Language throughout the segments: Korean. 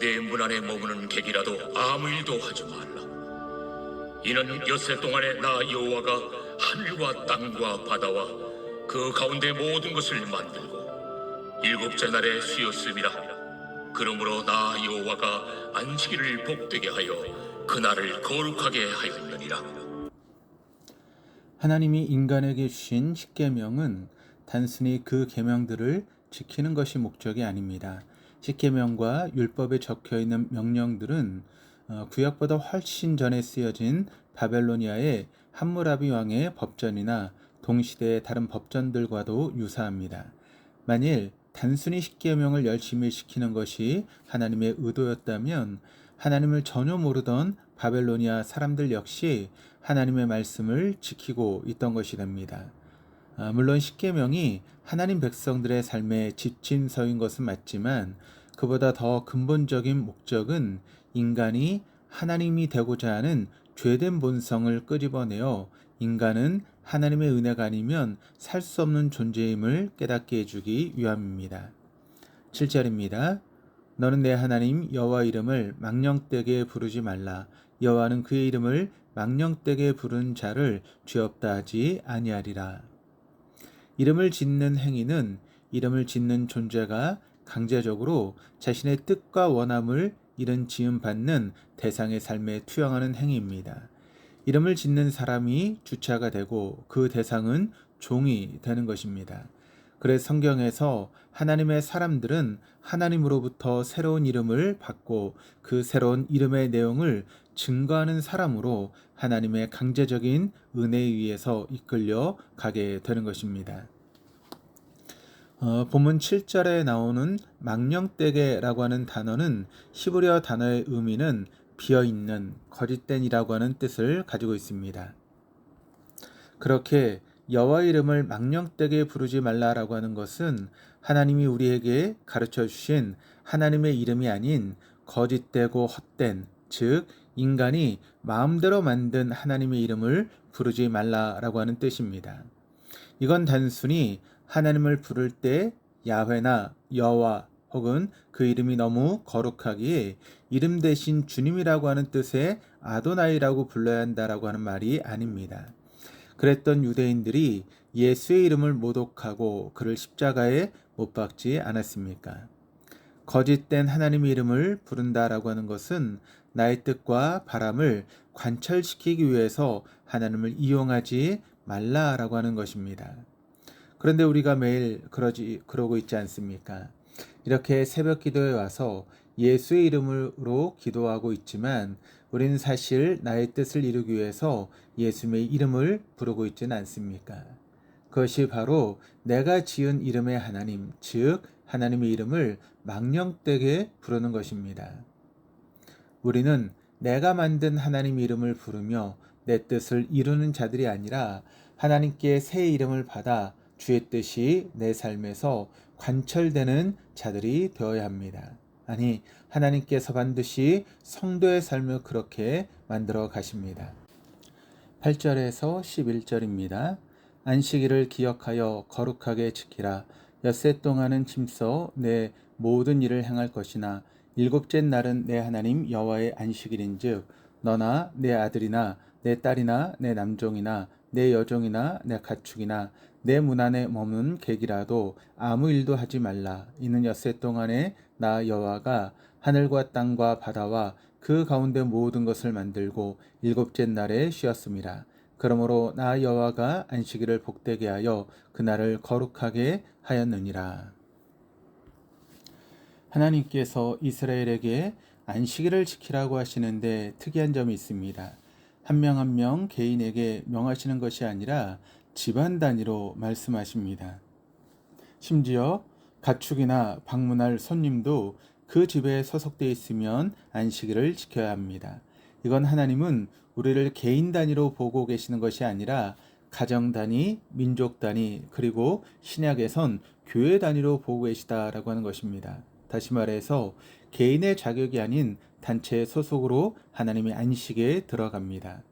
내 문 안에 머무는 객이라도 아무 일도 하지 말라. 이는 엿새 동안에 나 여호와가 하늘과 땅과 바다와 그 가운데 모든 것을 만들고 일곱째 날에 쉬었음이라. 그러므로 나 여호와가 안식일을 복되게 하여 그 날을 거룩하게 하였느니라. 하나님이 인간에게 주신 십계명은 단순히 그 계명들을 지키는 것이 목적이 아닙니다. 십계명과 율법에 적혀 있는 명령들은 어, 구약보다 훨씬 전에 쓰여진 바벨로니아의 함무라비 왕의 법전이나 동시대의 다른 법전들과도 유사합니다. 만일 단순히 십계명을 열심히 지키는 것이 하나님의 의도였다면 하나님을 전혀 모르던 바벨로니아 사람들 역시 하나님의 말씀을 지키고 있던 것이 됩니다. 아, 물론 십계명이 하나님 백성들의 삶의 지침서인 것은 맞지만 그보다 더 근본적인 목적은 인간이 하나님이 되고자 하는 죄된 본성을 끄집어내어 인간은 하나님의 은혜가 아니면 살 수 없는 존재임을 깨닫게 해주기 위함입니다. 7절입니다. 너는 내 하나님 여호와 이름을 망령되게 부르지 말라. 여호와는 그의 이름을 망령되게 부른 자를 죄 없다 하지 아니하리라. 이름을 짓는 행위는 이름을 짓는 존재가 강제적으로 자신의 뜻과 원함을 이른 지음 받는 대상의 삶에 투영하는 행위입니다. 이름을 짓는 사람이 주체가 되고 그 대상은 종이 되는 것입니다. 그래서 성경에서 하나님의 사람들은 하나님으로부터 새로운 이름을 받고 그 새로운 이름의 내용을 증거하는 사람으로 하나님의 강제적인 은혜에 의해서 이끌려 가게 되는 것입니다. 어, 본문 7절에 나오는 망령되게라고 하는 단어는 히브리어 단어의 의미는 비어 있는 거짓된이라고 하는 뜻을 가지고 있습니다. 그렇게 여호와 이름을 망령되게 부르지 말라라고 하는 것은 하나님이 우리에게 가르쳐 주신 하나님의 이름이 아닌 거짓되고 헛된 즉 인간이 마음대로 만든 하나님의 이름을 부르지 말라라고 하는 뜻입니다. 이건 단순히 하나님을 부를 때 야훼나 여호와 혹은 그 이름이 너무 거룩하기에 이름 대신 주님이라고 하는 뜻의 아도나이라고 불러야 한다라고 하는 말이 아닙니다. 그랬던 유대인들이 예수의 이름을 모독하고 그를 십자가에 못 박지 않았습니까? 거짓된 하나님의 이름을 부른다라고 하는 것은 나의 뜻과 바람을 관철시키기 위해서 하나님을 이용하지 말라라고 하는 것입니다. 그런데 우리가 매일 그러지 그러고 있지 않습니까? 이렇게 새벽 기도에 와서 예수의 이름으로 기도하고 있지만 우리는 사실 나의 뜻을 이루기 위해서 예수의 이름을 부르고 있지는 않습니까? 그것이 바로 내가 지은 이름의 하나님, 즉 하나님의 이름을 망령되게 부르는 것입니다. 우리는 내가 만든 하나님 이름을 부르며 내 뜻을 이루는 자들이 아니라 하나님께 새 이름을 받아 주의 뜻이 내 삶에서 관철되는 자들이 되어야 합니다. 아니, 하나님께서 반드시 성도의 삶을 그렇게 만들어 가십니다. 8절에서 11절입니다. 안식일을 기억하여 거룩하게 지키라. 엿새 동안은 짐써 내 모든 일을 행할 것이나 일곱째 날은 내 하나님 여호와의 안식일인즉 너나 내 아들이나 내 딸이나 내 남종이나 내 여종이나 내 가축이나 내 문 안에 머문 객이라도 아무 일도 하지 말라. 이는 엿새 동안에 나 여호와가 하늘과 땅과 바다와 그 가운데 모든 것을 만들고 일곱째 날에 쉬었습니다. 그러므로 나 여호와가 안식일을 복되게 하여 그날을 거룩하게 하였느니라. 하나님께서 이스라엘에게 안식일을 지키라고 하시는데 특이한 점이 있습니다. 한 명 한명 개인에게 명하시는 것이 아니라 집안 단위로 말씀하십니다. 심지어 가축이나 방문할 손님도 그 집에 소속되어 있으면 안식일을 지켜야 합니다. 이건 하나님은 우리를 개인 단위로 보고 계시는 것이 아니라 가정 단위, 민족 단위, 그리고 신약에선 교회 단위로 보고 계시다라고 하는 것입니다. 다시 말해서 개인의 자격이 아닌 단체의 소속으로 하나님의 안식에 들어갑니다.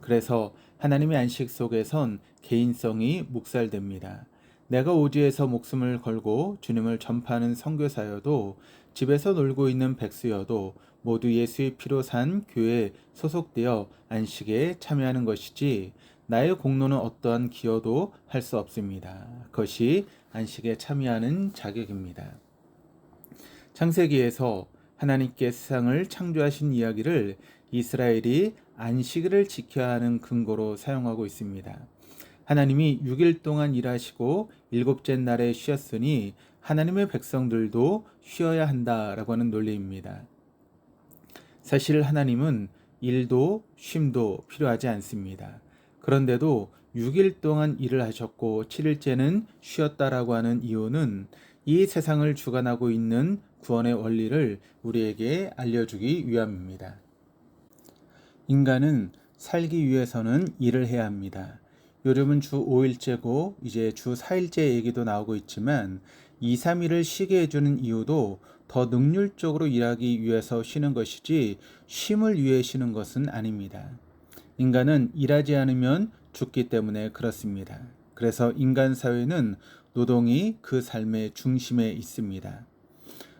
그래서 하나님의 안식 속에선 개인성이 묵살됩니다. 내가 오지에서 목숨을 걸고 주님을 전파하는 선교사여도 집에서 놀고 있는 백수여도 모두 예수의 피로 산 교회에 소속되어 안식에 참여하는 것이지 나의 공로는 어떠한 기여도 할 수 없습니다. 그것이 안식에 참여하는 자격입니다. 창세기에서 하나님께 세상을 창조하신 이야기를 이스라엘이 안식일을 지켜야 하는 근거로 사용하고 있습니다. 하나님이 6일 동안 일하시고 일곱째 날에 쉬었으니 하나님의 백성들도 쉬어야 한다라고 하는 논리입니다. 사실 하나님은 일도 쉼도 필요하지 않습니다. 그런데도 6일 동안 일을 하셨고 7일째는 쉬었다라고 하는 이유는 이 세상을 주관하고 있는 구원의 원리를 우리에게 알려주기 위함입니다. 인간은 살기 위해서는 일을 해야 합니다. 요즘은 주 5일째고 이제 주 4일째 얘기도 나오고 있지만 2, 3일을 쉬게 해주는 이유도 더 능률적으로 일하기 위해서 쉬는 것이지 쉼을 위해 쉬는 것은 아닙니다. 인간은 일하지 않으면 죽기 때문에 그렇습니다. 그래서 인간 사회는 노동이 그 삶의 중심에 있습니다.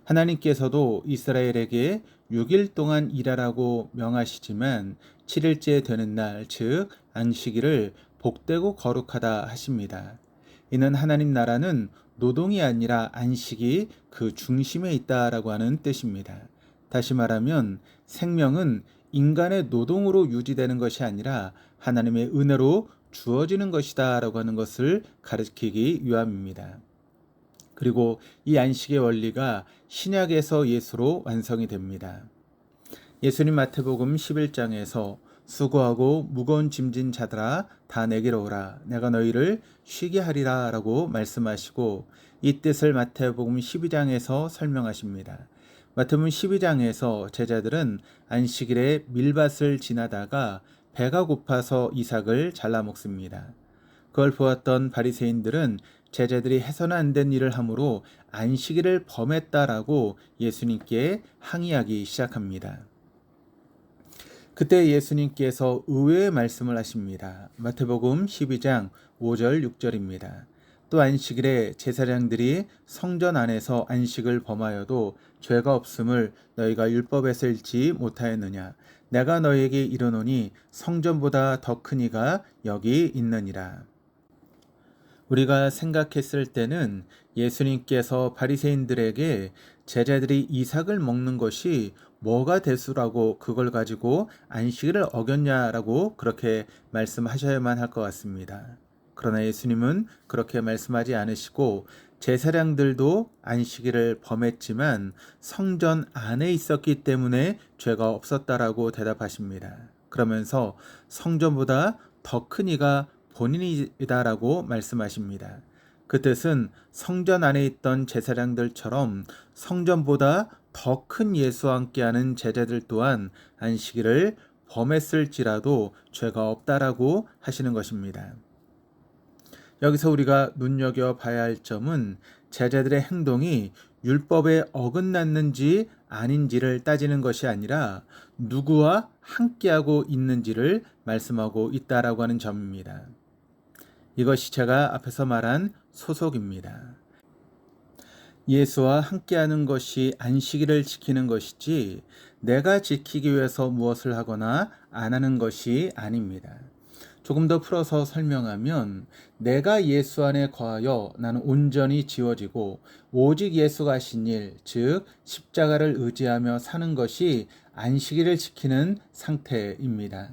하나님께서도 이스라엘에게 6일 동안 일하라고 명하시지만 7일째 되는 날, 즉 안식일을 복되고 거룩하다 하십니다. 이는 하나님 나라는 노동이 아니라 안식이 그 중심에 있다라고 하는 뜻입니다. 다시 말하면 생명은 인간의 노동으로 유지되는 것이 아니라 하나님의 은혜로 주어지는 것이다라고 하는 것을 가르치기 위함입니다. 그리고 이 안식의 원리가 신약에서 예수로 완성이 됩니다. 예수님 마태복음 11장에서 수고하고 무거운 짐진 자들아 다 내게로 오라 내가 너희를 쉬게 하리라라고 말씀하시고 이 뜻을 마태복음 12장에서 설명하십니다. 마태복음 12장에서 제자들은 안식일에 밀밭을 지나다가 배가 고파서 이삭을 잘라 먹습니다. 그걸 보았던 바리새인들은 제자들이 해서는 안 된 일을 함으로 안식일을 범했다라고 예수님께 항의하기 시작합니다. 그때 예수님께서 의외의 말씀을 하십니다. 마태복음 12장 5절 6절입니다. 또 안식일에 제사장들이 성전 안에서 안식을 범하여도 죄가 없음을 너희가 율법에서 읽지 못하였느냐 내가 너희에게 이르노니 성전보다 더 큰 이가 여기 있느니라 우리가 생각했을 때는 예수님께서 바리새인들에게 제자들이 이삭을 먹는 것이 뭐가 대수라고 그걸 가지고 안식일을 어겼냐라고 그렇게 말씀하셔야만 할 것 같습니다. 그러나 예수님은 그렇게 말씀하지 않으시고 제사장들도 안식일을 범했지만 성전 안에 있었기 때문에 죄가 없었다라고 대답하십니다. 그러면서 성전보다 더 큰 이가 본인이다라고 말씀하십니다. 그 뜻은 성전 안에 있던 제사장들처럼 성전보다 더 큰 예수와 함께하는 제자들 또한 안식일을 범했을지라도 죄가 없다라고 하시는 것입니다. 여기서 우리가 눈여겨 봐야 할 점은 제자들의 행동이 율법에 어긋났는지 아닌지를 따지는 것이 아니라 누구와 함께하고 있는지를 말씀하고 있다라고 하는 점입니다. 이것이 제가 앞에서 말한 소속입니다. 예수와 함께하는 것이 안식일을 지키는 것이지 내가 지키기 위해서 무엇을 하거나 안 하는 것이 아닙니다. 조금 더 풀어서 설명하면 내가 예수 안에 거하여 나는 온전히 지워지고 오직 예수가 하신 일, 즉 십자가를 의지하며 사는 것이 안식일을 지키는 상태입니다.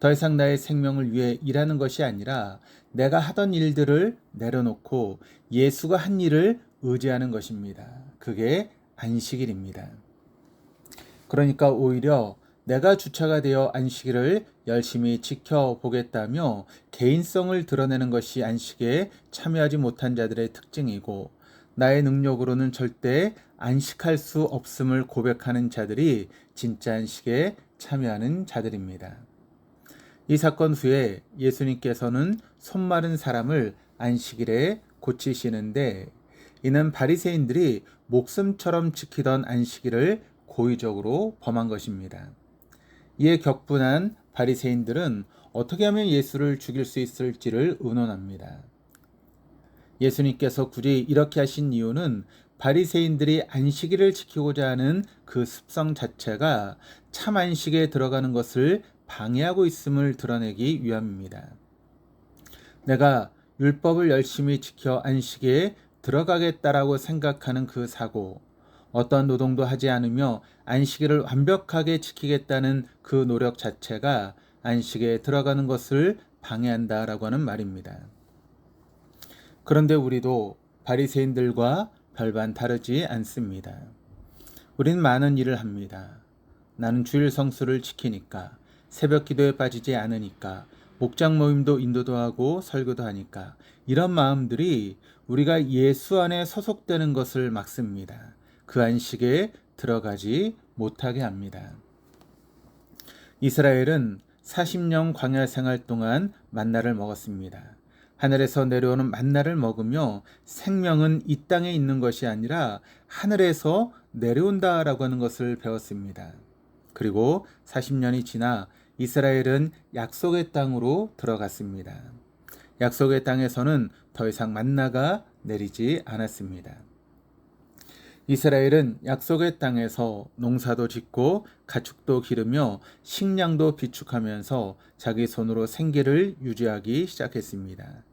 더 이상 나의 생명을 위해 일하는 것이 아니라 내가 하던 일들을 내려놓고 예수가 한 일을 의지하는 것입니다. 그게 안식일입니다. 그러니까 오히려 내가 주체가 되어 안식일을 열심히 지켜보겠다며 개인성을 드러내는 것이 안식에 참여하지 못한 자들의 특징이고 나의 능력으로는 절대 안식할 수 없음을 고백하는 자들이 진짜 안식에 참여하는 자들입니다. 이 사건 후에 예수님께서는 손 마른 사람을 안식일에 고치시는데 이는 바리새인들이 목숨처럼 지키던 안식일을 고의적으로 범한 것입니다. 이에 격분한 바리새인들은 어떻게 하면 예수를 죽일 수 있을지를 의논합니다. 예수님께서 굳이 이렇게 하신 이유는 바리새인들이 안식일을 지키고자 하는 그 습성 자체가 참 안식에 들어가는 것을 방해하고 있음을 드러내기 위함입니다. 내가 율법을 열심히 지켜 안식에 들어가겠다라고 생각하는 그 사고, 어떠한 노동도 하지 않으며 안식일을 완벽하게 지키겠다는 그 노력 자체가 안식에 들어가는 것을 방해한다라고 하는 말입니다. 그런데 우리도 바리새인들과 별반 다르지 않습니다. 우리는 많은 일을 합니다. 나는 주일 성수를 지키니까, 새벽 기도에 빠지지 않으니까, 목장 모임도 인도도 하고 설교도 하니까, 이런 마음들이 우리가 예수 안에 소속되는 것을 막습니다. 그 안식에 들어가지 못하게 합니다. 이스라엘은 40년 광야 생활 동안 만나를 먹었습니다. 하늘에서 내려오는 만나를 먹으며 생명은 이 땅에 있는 것이 아니라 하늘에서 내려온다라고 하는 것을 배웠습니다. 그리고 40년이 지나 이스라엘은 약속의 땅으로 들어갔습니다. 약속의 땅에서는 더 이상 만나가 내리지 않았습니다. 이스라엘은 약속의 땅에서 농사도 짓고 가축도 기르며 식량도 비축하면서 자기 손으로 생계를 유지하기 시작했습니다.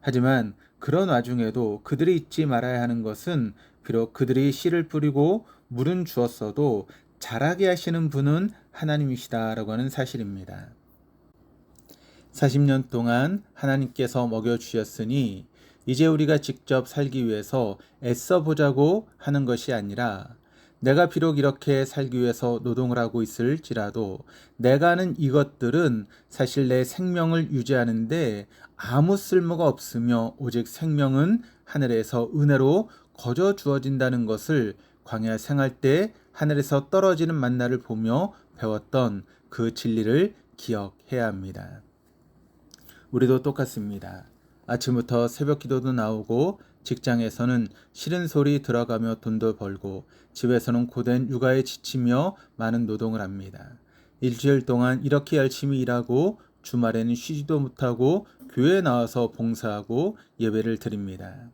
하지만 그런 와중에도 그들이 잊지 말아야 하는 것은 비록 그들이 씨를 뿌리고 물은 주었어도 자라게 하시는 분은 하나님이시다라고 하는 사실입니다. 40년 동안 하나님께서 먹여주셨으니 이제 우리가 직접 살기 위해서 애써 보자고 하는 것이 아니라 내가 비록 이렇게 살기 위해서 노동을 하고 있을지라도 내가 하는 이것들은 사실 내 생명을 유지하는데 아무 쓸모가 없으며 오직 생명은 하늘에서 은혜로 거저 주어진다는 것을 광야 생활 때 하늘에서 떨어지는 만나를 보며 배웠던 그 진리를 기억해야 합니다. 우리도 똑같습니다. 아침부터 새벽 기도도 나오고 직장에서는 싫은 소리 들어가며 돈도 벌고 집에서는 고된 육아에 지치며 많은 노동을 합니다. 일주일 동안 이렇게 열심히 일하고 주말에는 쉬지도 못하고 교회에 나와서 봉사하고 예배를 드립니다.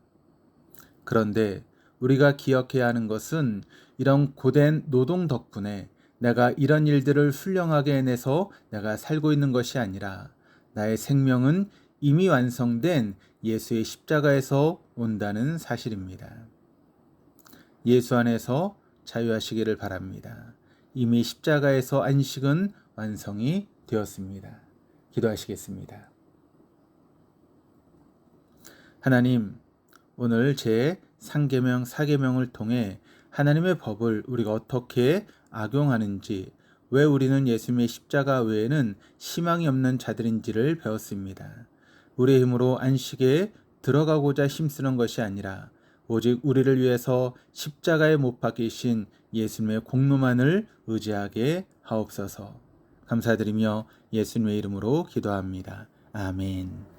그런데 우리가 기억해야 하는 것은 이런 고된 노동 덕분에 내가 이런 일들을 훌륭하게 해내서 내가 살고 있는 것이 아니라 나의 생명은 이미 완성된 예수의 십자가에서 온다는 사실입니다. 예수 안에서 자유하시기를 바랍니다. 이미 십자가에서 안식은 완성이 되었습니다. 기도하시겠습니다. 하나님, 오늘 제 3계명, 4계명을 통해 하나님의 법을 우리가 어떻게 악용하는지, 왜 우리는 예수님의 십자가 외에는 희망이 없는 자들인지를 배웠습니다. 우리의 힘으로 안식에 들어가고자 힘쓰는 것이 아니라 오직 우리를 위해서 십자가에 못 박히신 예수님의 공로만을 의지하게 하옵소서. 감사드리며 예수님의 이름으로 기도합니다. 아멘.